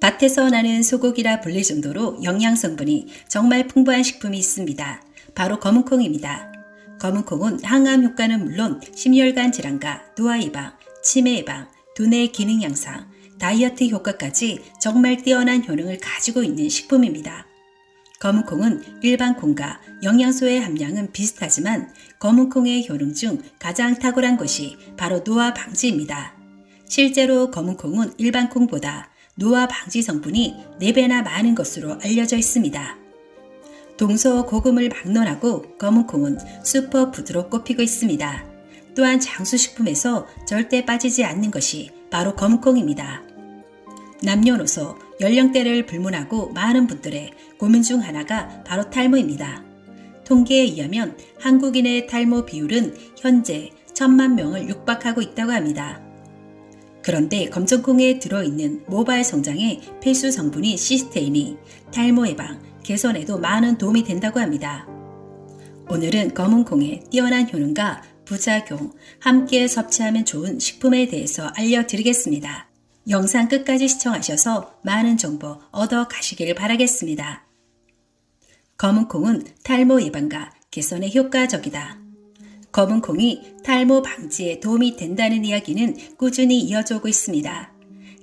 밭에서 나는 소고기라 불릴 정도로 영양 성분이 정말 풍부한 식품이 있습니다. 바로 검은콩입니다. 검은콩은 항암 효과는 물론 심혈관 질환과 노화 예방, 치매 예방, 두뇌 기능 향상, 다이어트 효과까지 정말 뛰어난 효능을 가지고 있는 식품입니다. 검은콩은 일반 콩과 영양소의 함량은 비슷하지만 검은콩의 효능 중 가장 탁월한 것이 바로 노화 방지입니다. 실제로 검은콩은 일반 콩보다 노화 방지 성분이 4배나 많은 것으로 알려져 있습니다. 동서 고금을 막론하고 검은콩은 슈퍼 푸드로 꼽히고 있습니다. 또한 장수식품에서 절대 빠지지 않는 것이 바로 검은콩입니다. 남녀노소 연령대를 불문하고 많은 분들의 고민 중 하나가 바로 탈모입니다. 통계에 의하면 한국인의 탈모 비율은 현재 천만 명을 육박하고 있다고 합니다. 그런데 검정콩에 들어있는 모발 성장의 필수 성분인 시스테인이 탈모 예방, 개선에도 많은 도움이 된다고 합니다. 오늘은 검은콩의 뛰어난 효능과 부작용, 함께 섭취하면 좋은 식품에 대해서 알려드리겠습니다. 영상 끝까지 시청하셔서 많은 정보 얻어 가시길 바라겠습니다. 검은콩은 탈모 예방과 개선에 효과적이다. 검은 콩이 탈모 방지에 도움이 된다는 이야기는 꾸준히 이어져 오고 있습니다.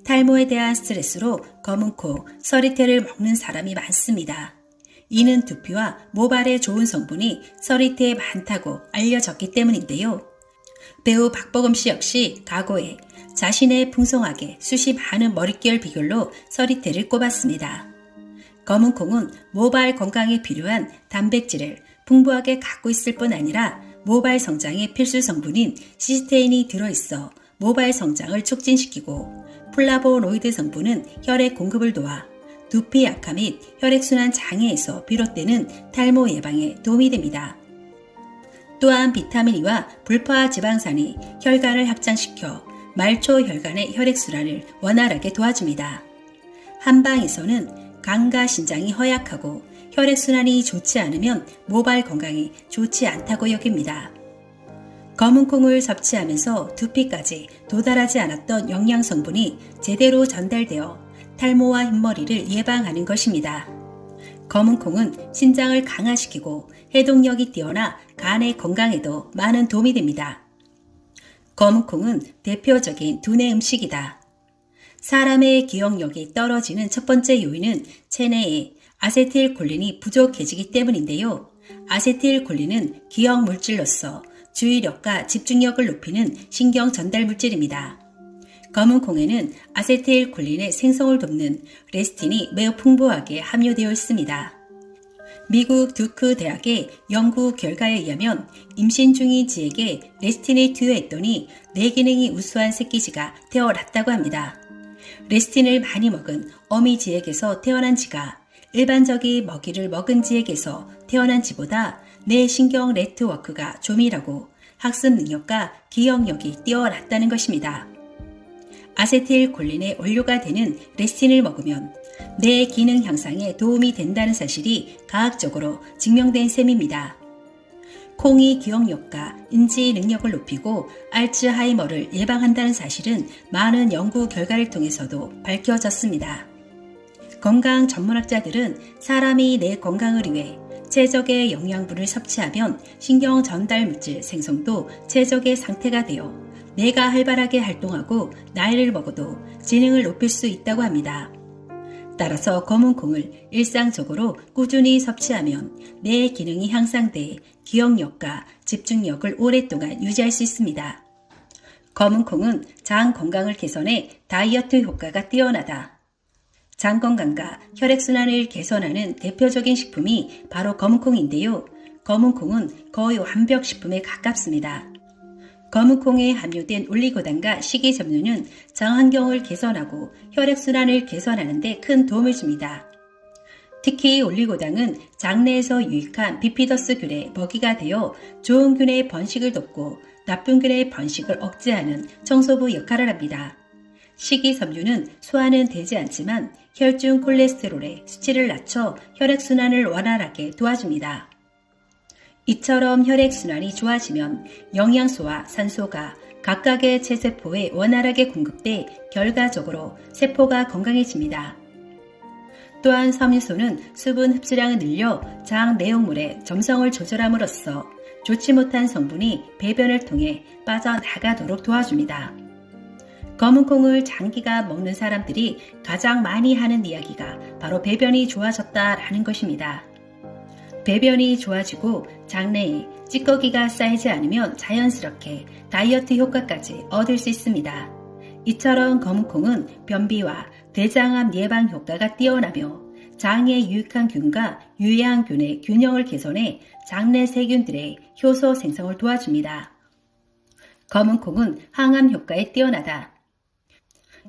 탈모에 대한 스트레스로 검은 콩, 서리태를 먹는 사람이 많습니다. 이는 두피와 모발에 좋은 성분이 서리태에 많다고 알려졌기 때문인데요. 배우 박보검 씨 역시 과거에 자신의 풍성하게 숱이 많은 머릿결 비결로 서리태를 꼽았습니다. 검은 콩은 모발 건강에 필요한 단백질을 풍부하게 갖고 있을 뿐 아니라 모발 성장의 필수 성분인 시스테인이 들어있어 모발 성장을 촉진시키고 플라보노이드 성분은 혈액 공급을 도와 두피 약화 및 혈액순환 장애에서 비롯되는 탈모 예방에 도움이 됩니다. 또한 비타민 E와 불포화 지방산이 혈관을 확장시켜 말초 혈관의 혈액순환을 원활하게 도와줍니다. 한방에서는 간과 신장이 허약하고 혈액순환이 좋지 않으면 모발 건강이 좋지 않다고 여깁니다. 검은콩을 섭취하면서 두피까지 도달하지 않았던 영양 성분이 제대로 전달되어 탈모와 흰머리를 예방하는 것입니다. 검은콩은 신장을 강화시키고 해독력이 뛰어나 간의 건강에도 많은 도움이 됩니다. 검은콩은 대표적인 두뇌 음식이다. 사람의 기억력이 떨어지는 첫 번째 요인은 체내에 아세틸콜린이 부족해지기 때문인데요. 아세틸콜린은 기억 물질로서 주의력과 집중력을 높이는 신경 전달 물질입니다. 검은 콩에는 아세틸콜린의 생성을 돕는 레스틴이 매우 풍부하게 함유되어 있습니다. 미국 두크 대학의 연구 결과에 의하면 임신 중인 지에게 레스틴을 투여했더니 뇌 기능이 우수한 새끼쥐가 태어났다고 합니다. 레스틴을 많이 먹은 어미 지에게서 태어난 지가 일반적인 먹이를 먹은 지에게서 태어난 지보다 뇌 신경 네트워크가 조밀하고 학습 능력과 기억력이 뛰어났다는 것입니다. 아세틸콜린의 원료가 되는 레스틴을 먹으면 뇌 기능 향상에 도움이 된다는 사실이 과학적으로 증명된 셈입니다. 콩이 기억력과 인지 능력을 높이고 알츠하이머를 예방한다는 사실은 많은 연구 결과를 통해서도 밝혀졌습니다. 건강 전문학자들은 사람이 내 건강을 위해 최적의 영양분을 섭취하면 신경 전달 물질 생성도 최적의 상태가 되어 뇌가 활발하게 활동하고 나이를 먹어도 지능을 높일 수 있다고 합니다. 따라서 검은 콩을 일상적으로 꾸준히 섭취하면 뇌 기능이 향상돼 기억력과 집중력을 오랫동안 유지할 수 있습니다. 검은 콩은 장 건강을 개선해 다이어트 효과가 뛰어나다. 장 건강과 혈액순환을 개선하는 대표적인 식품이 바로 검은콩인데요. 검은콩은 거의 완벽 식품에 가깝습니다. 검은콩에 함유된 올리고당과 식이섬유는 장 환경을 개선하고 혈액순환을 개선하는 데 큰 도움을 줍니다. 특히 올리고당은 장내에서 유익한 비피더스균의 먹이가 되어 좋은 균의 번식을 돕고 나쁜 균의 번식을 억제하는 청소부 역할을 합니다. 식이섬유는 소화는 되지 않지만 혈중 콜레스테롤의 수치를 낮춰 혈액순환을 원활하게 도와줍니다. 이처럼 혈액순환이 좋아지면 영양소와 산소가 각각의 체세포에 원활하게 공급돼 결과적으로 세포가 건강해집니다. 또한 섬유소는 수분 흡수량을 늘려 장 내용물의 점성을 조절함으로써 좋지 못한 성분이 배변을 통해 빠져나가도록 도와줍니다. 검은콩을 장기가 먹는 사람들이 가장 많이 하는 이야기가 바로 배변이 좋아졌다라는 것입니다. 배변이 좋아지고 장내에 찌꺼기가 쌓이지 않으면 자연스럽게 다이어트 효과까지 얻을 수 있습니다. 이처럼 검은콩은 변비와 대장암 예방 효과가 뛰어나며 장에 유익한 균과 유해한 균의 균형을 개선해 장내 세균들의 효소 생성을 도와줍니다. 검은콩은 항암 효과에 뛰어나다.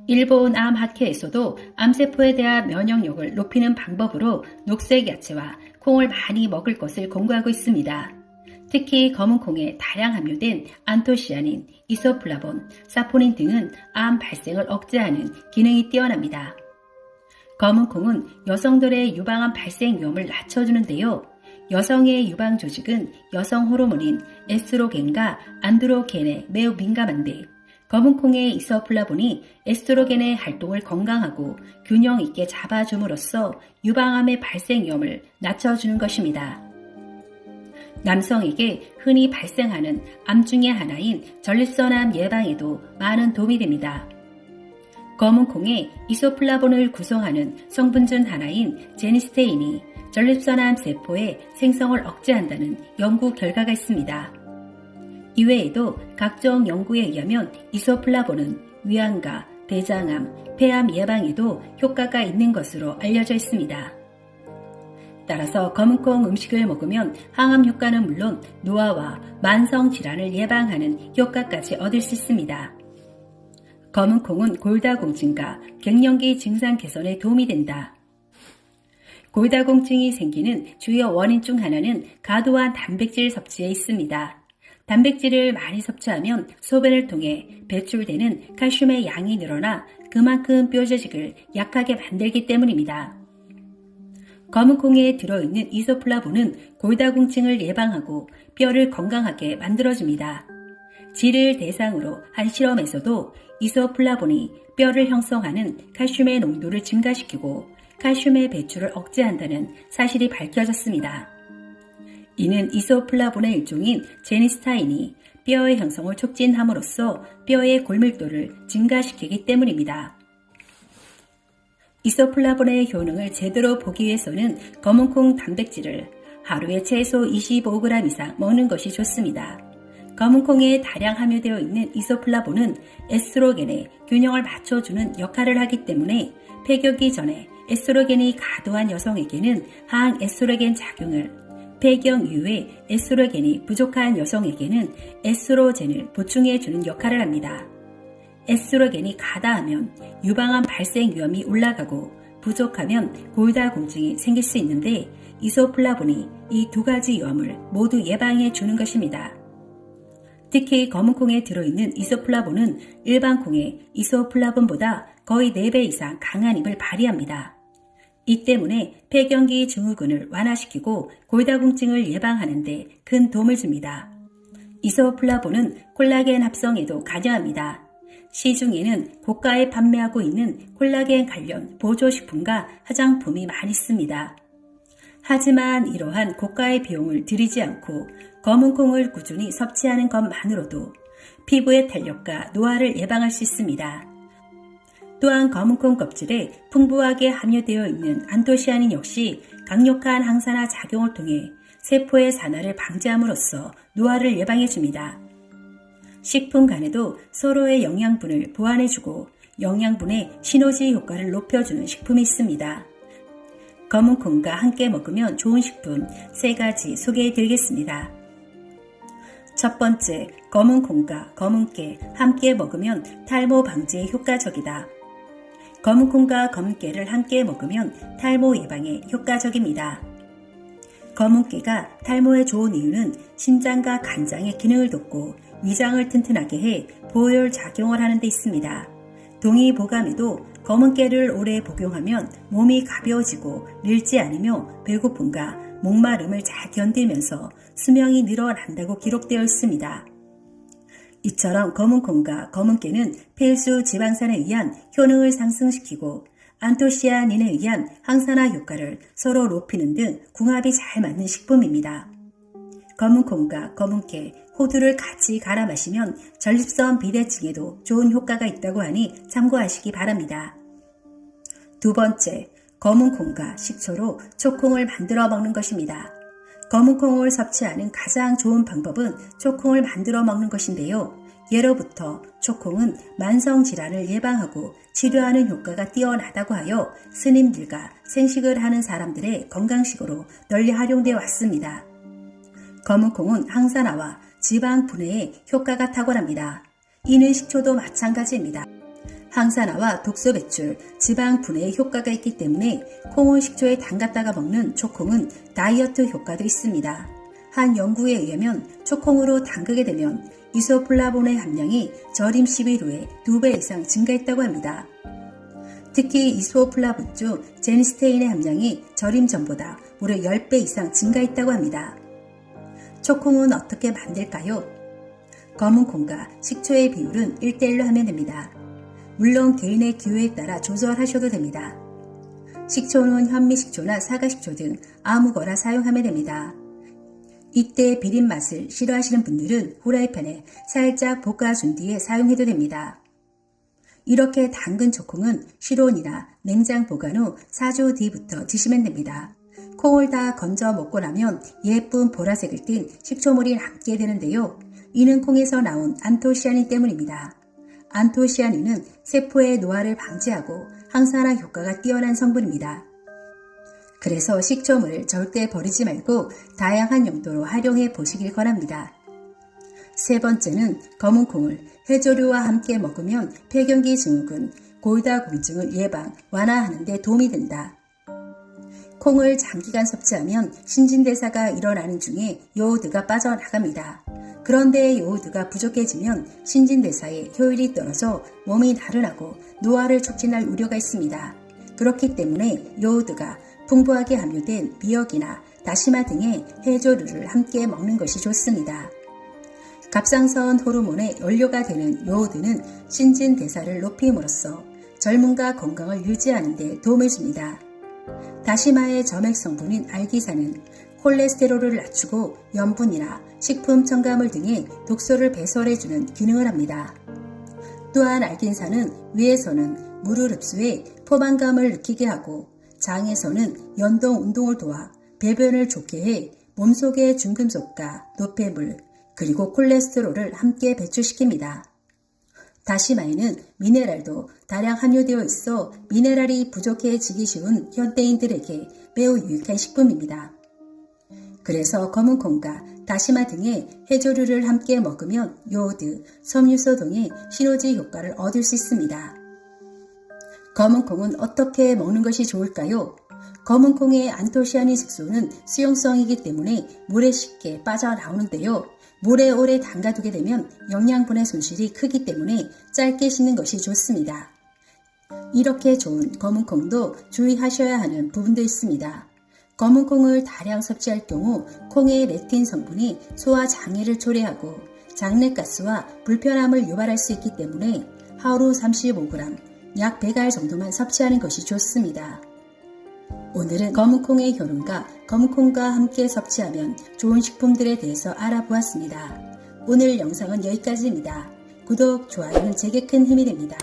일본 암 학회에서도 암세포에 대한 면역력을 높이는 방법으로 녹색 야채와 콩을 많이 먹을 것을 권고하고 있습니다. 특히 검은 콩에 다량 함유된 안토시아닌, 이소플라본, 사포닌 등은 암 발생을 억제하는 기능이 뛰어납니다. 검은 콩은 여성들의 유방암 발생 위험을 낮춰주는데요. 여성의 유방 조직은 여성 호르몬인 에스트로겐과 안드로겐에 매우 민감한데 검은콩의 이서플라본이 에스트로겐의 활동을 건강하고 균형 있게 잡아줌으로써 유방암의 발생 위험을 낮춰주는 것입니다. 남성에게 흔히 발생하는 암 중의 하나인 전립선암 예방에도 많은 도움이 됩니다. 검은콩에 이소플라본을 구성하는 성분 중 하나인 제니스테인이 전립선암 세포의 생성을 억제한다는 연구 결과가 있습니다. 이외에도 각종 연구에 의하면 이소플라본은 위암과 대장암, 폐암 예방에도 효과가 있는 것으로 알려져 있습니다. 따라서 검은콩 음식을 먹으면 항암 효과는 물론 노화와 만성 질환을 예방하는 효과까지 얻을 수 있습니다. 검은콩은 골다공증과 갱년기 증상 개선에 도움이 된다. 골다공증이 생기는 주요 원인 중 하나는 과도한 단백질 섭취에 있습니다. 단백질을 많이 섭취하면 소변을 통해 배출되는 칼슘의 양이 늘어나 그만큼 뼈조직을 약하게 만들기 때문입니다. 검은콩에 들어있는 이소플라본은 골다공증을 예방하고 뼈를 건강하게 만들어줍니다. 쥐를 대상으로 한 실험에서도 이소플라본이 뼈를 형성하는 칼슘의 농도를 증가시키고 칼슘의 배출을 억제한다는 사실이 밝혀졌습니다. 이는 이소플라본의 일종인 제니스타인이 뼈의 형성을 촉진함으로써 뼈의 골밀도를 증가시키기 때문입니다. 이소플라본의 효능을 제대로 보기 위해서는 검은콩 단백질을 하루에 최소 25g 이상 먹는 것이 좋습니다. 검은콩에 다량 함유되어 있는 이소플라본은 에스트로겐의 균형을 맞춰주는 역할을 하기 때문에 폐교기 전에 에스트로겐이 과도한 여성에게는 항에스트로겐 작용을 폐경 이후에 에스트로겐이 부족한 여성에게는 에스트로젠을 보충해 주는 역할을 합니다. 에스트로겐이 가다하면 유방암 발생 위험이 올라가고 부족하면 골다공증이 생길 수 있는데 이소플라본이 이 두 가지 위험을 모두 예방해 주는 것입니다. 특히 검은콩에 들어있는 이소플라본은 일반 콩의 이소플라본보다 거의 4배 이상 강한 힘을 발휘합니다. 이 때문에 폐경기 증후군을 완화시키고 골다공증을 예방하는 데 큰 도움을 줍니다. 이소플라본은 콜라겐 합성에도 관여합니다. 시중에는 고가에 판매하고 있는 콜라겐 관련 보조식품과 화장품이 많이 있습니다. 하지만 이러한 고가의 비용을 들이지 않고 검은 콩을 꾸준히 섭취하는 것만으로도 피부의 탄력과 노화를 예방할 수 있습니다. 또한 검은콩 껍질에 풍부하게 함유되어 있는 안토시아닌 역시 강력한 항산화 작용을 통해 세포의 산화를 방지함으로써 노화를 예방해 줍니다. 식품 간에도 서로의 영양분을 보완해주고 영양분의 시너지 효과를 높여주는 식품이 있습니다. 검은콩과 함께 먹으면 좋은 식품 세 가지 소개해 드리겠습니다. 첫 번째, 검은콩과 검은깨 함께 먹으면 탈모 방지에 효과적이다. 검은콩과 검은깨를 함께 먹으면 탈모 예방에 효과적입니다. 검은깨가 탈모에 좋은 이유는 신장과 간장의 기능을 돕고 위장을 튼튼하게 해 보혈 작용을 하는 데 있습니다. 동의 보감에도 검은 깨를 오래 복용하면 몸이 가벼워지고 늙지 않으며 배고픔과 목마름을 잘 견디면서 수명이 늘어난다고 기록되어 있습니다. 이처럼 검은콩과 검은깨는 필수 지방산에 의한 효능을 상승시키고 안토시아닌에 의한 항산화 효과를 서로 높이는 등 궁합이 잘 맞는 식품입니다. 검은콩과 검은깨, 호두를 같이 갈아 마시면 전립선 비대증에도 좋은 효과가 있다고 하니 참고하시기 바랍니다. 두 번째, 검은콩과 식초로 초콩을 만들어 먹는 것입니다. 검은콩을 섭취하는 가장 좋은 방법은 초콩을 만들어 먹는 것인데요. 예로부터 초콩은 만성질환을 예방하고 치료하는 효과가 뛰어나다고 하여 스님들과 생식을 하는 사람들의 건강식으로 널리 활용되어 왔습니다. 검은콩은 항산화와 지방 분해에 효과가 탁월합니다. 이는 식초도 마찬가지입니다. 항산화와 독소 배출, 지방 분해에 효과가 있기 때문에 콩을 식초에 담갔다가 먹는 초콩은 다이어트 효과도 있습니다. 한 연구에 의하면 초콩으로 담그게 되면 이소플라본의 함량이 절임 10일 후에 2배 이상 증가했다고 합니다. 특히 이소플라본 중 제니스테인의 함량이 절임 전보다 무려 10배 이상 증가했다고 합니다. 초콩은 어떻게 만들까요? 검은 콩과 식초의 비율은 1대1로 하면 됩니다. 물론 개인의 기호에 따라 조절하셔도 됩니다. 식초는 현미식초나 사과식초 등 아무거나 사용하면 됩니다. 이때 비린 맛을 싫어하시는 분들은 후라이팬에 살짝 볶아준 뒤에 사용해도 됩니다. 이렇게 담근 초콩은 실온이나 냉장 보관 후 4주 뒤부터 드시면 됩니다. 콩을 다 건져 먹고 나면 예쁜 보라색을 띤 식초물이 남게 되는데요. 이는 콩에서 나온 안토시아닌 때문입니다. 안토시아닌은 세포의 노화를 방지하고 항산화 효과가 뛰어난 성분입니다. 그래서 식초물을 절대 버리지 말고 다양한 용도로 활용해 보시길 바랍니다. 세 번째는 검은 콩을 해조류와 함께 먹으면 폐경기 증후군, 골다공증을 예방, 완화하는 데 도움이 된다. 콩을 장기간 섭취하면 신진대사가 일어나는 중에 요오드가 빠져나갑니다. 그런데 요오드가 부족해지면 신진대사의 효율이 떨어져 몸이 나른하고 노화를 촉진할 우려가 있습니다. 그렇기 때문에 요오드가 풍부하게 함유된 미역이나 다시마 등의 해조류를 함께 먹는 것이 좋습니다. 갑상선 호르몬의 원료가 되는 요오드는 신진대사를 높임으로써 젊음과 건강을 유지하는 데 도움을 줍니다. 다시마의 점액 성분인 알기산은 콜레스테롤을 낮추고 염분이나 식품 첨가물 등의 독소를 배설해주는 기능을 합니다. 또한 알긴산은 위에서는 물을 흡수해 포만감을 느끼게 하고 장에서는 연동 운동을 도와 배변을 좋게 해 몸속의 중금속과 노폐물 그리고 콜레스테롤을 함께 배출시킵니다. 다시마에는 미네랄도 다량 함유되어 있어 미네랄이 부족해지기 쉬운 현대인들에게 매우 유익한 식품입니다. 그래서 검은 콩과 다시마 등의 해조류를 함께 먹으면 요오드, 섬유소 등의 시너지 효과를 얻을 수 있습니다. 검은 콩은 어떻게 먹는 것이 좋을까요? 검은 콩의 안토시아닌 색소는 수용성이기 때문에 물에 쉽게 빠져나오는데요. 물에 오래 담가두게 되면 영양분의 손실이 크기 때문에 짧게 씻는 것이 좋습니다. 이렇게 좋은 검은 콩도 주의하셔야 하는 부분도 있습니다. 검은 콩을 다량 섭취할 경우 콩의 레틴 성분이 소화 장애를 초래하고 장내가스와 불편함을 유발할 수 있기 때문에 하루 35g, 약 100알 정도만 섭취하는 것이 좋습니다. 오늘은 검은콩의 효능과 검은콩과 함께 섭취하면 좋은 식품들에 대해서 알아보았습니다. 오늘 영상은 여기까지입니다. 구독, 좋아요는 제게 큰 힘이 됩니다.